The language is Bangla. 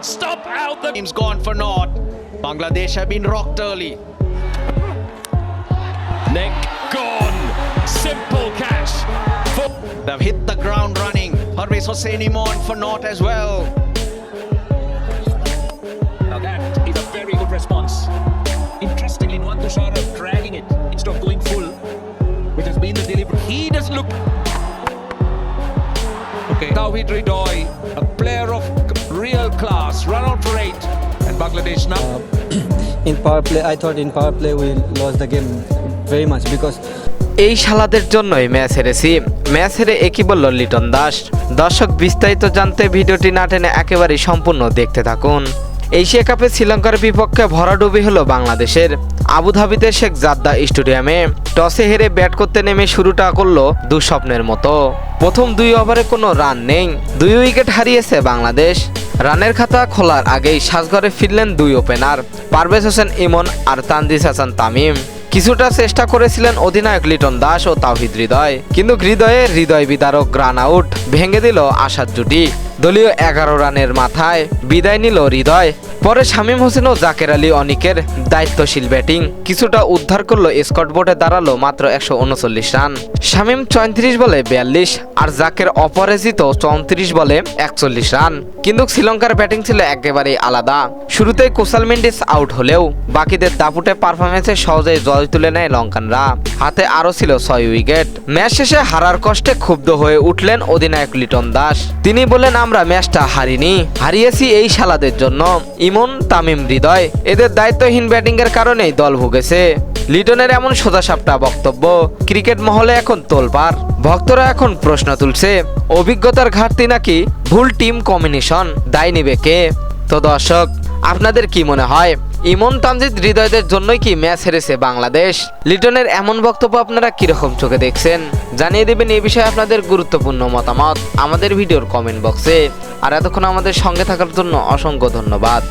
Stop out the Team's gone for naught. Bangladesh have been rocked early. neck gone. Simple catch. For They've hit the ground running. Parvez Hossein Imon for naught as well. Now that is a very good response. Interestingly, Nuan Tushara dragging it instead of going full, which has been the deliberate. He does look. Okay, Tawhid Ridoy, Bangladesh now. in power play i thought in power play we lost the game very much because এই শালাদের জন্যই ম্যাচ হেরেছি। ম্যাচ হেরে একই বলল লিটন দাস। দর্শক বিস্তারিত জানতে ভিডিওটি না টেনে একেবারেই সম্পূর্ণ দেখতে থাকুন। এশিয়া কাপে শ্রীলঙ্কার বিপক্ষে ভরাডুবি হলো বাংলাদেশের। আবুধাবিতে শেখ জাদ্দা স্টেডিয়ামে। টসে হেরে ব্যাট করতে নেমে শুরুটা করল দুঃস্বপ্নের মতো। প্রথম দুই ওভারে কোনো রান নেই। দুই উইকেট হারিয়েছে বাংলাদেশ। রানের খাতা খোলার আগেই সাজঘরে ফিরলেন দুই ওপেনার, পারভেজ হোসেন ইমন আর তানজিস হাসান তামিম। কিছুটা চেষ্টা করেছিলেন অধিনায়ক লিটন দাস ও তাওহিদ হৃদয়, কিন্তু হৃদয়ে হৃদয় বিদারক রান আউট ভেঙে দিল আশার জুটি। দলীয় এগারো রানের মাথায় বিদায় নিল হৃদয়। পরে শামীম হোসেন ও জাকের আলী অনিকের দায়িত্বশীল ব্যাটিং। কিছুটা উদ্ধার করল স্কট বোর্ডে দাঁড়াল মাত্র একশো উনচল্লিশ রান। শামীম চৌত্রিশ বলে বিয়াল্লিশ আর জাকের অপরাজিত চৌত্রিশ বলে একচল্লিশ রান। কিন্তু শ্রীলঙ্কার ব্যাটিং ছিল একেবারেই আলাদা। শুরুতেই কোসাল মেন্ডিস আউট হলেও বাকিদের দাপুটে পারফরমেন্সে সহজেই জয় তুলে নেয় লঙ্কানরা। হাতে আরও ছিল ছয় উইকেট। ম্যাচ শেষে হারার কষ্টে ক্ষুব্ধ হয়ে উঠলেন অধিনায়ক লিটন দাস। তিনি বলেন আমরা ম্যাচটা হারিনি। হারিয়েছি এই শালাদের জন্য। ইমন, তামিম, হৃদয়, এদের দায়িত্বহীন ব্যাটিংয়ের কারণেই দল ভুগেছে। লিটনের এমন সোজাসাপটা বক্তব্য ক্রিকেট মহলে এখন তোলপার ভক্তরা এখন প্রশ্ন তুলছে, অভিজ্ঞতার ঘাটতি নাকি ভুল টিম কম্বিনেশন? দায় নিবে কে? তো দর্শক, আপনাদের কি মনে হয়? ইমন তামজিদ হৃদয়দের জন্যই কি ম্যাচ হেরেছে বাংলাদেশ? লিটনের এমন বক্তব্য আপনারা কীরকম চোখে দেখছেন? জানিয়ে দেবেন এ বিষয়ে আপনাদের গুরুত্বপূর্ণ মতামত। আমাদের ভিডিওর কমেন্ট বক্সে আর এতক্ষণ আমাদের সঙ্গে থাকার জন্য অসংখ্য ধন্যবাদ।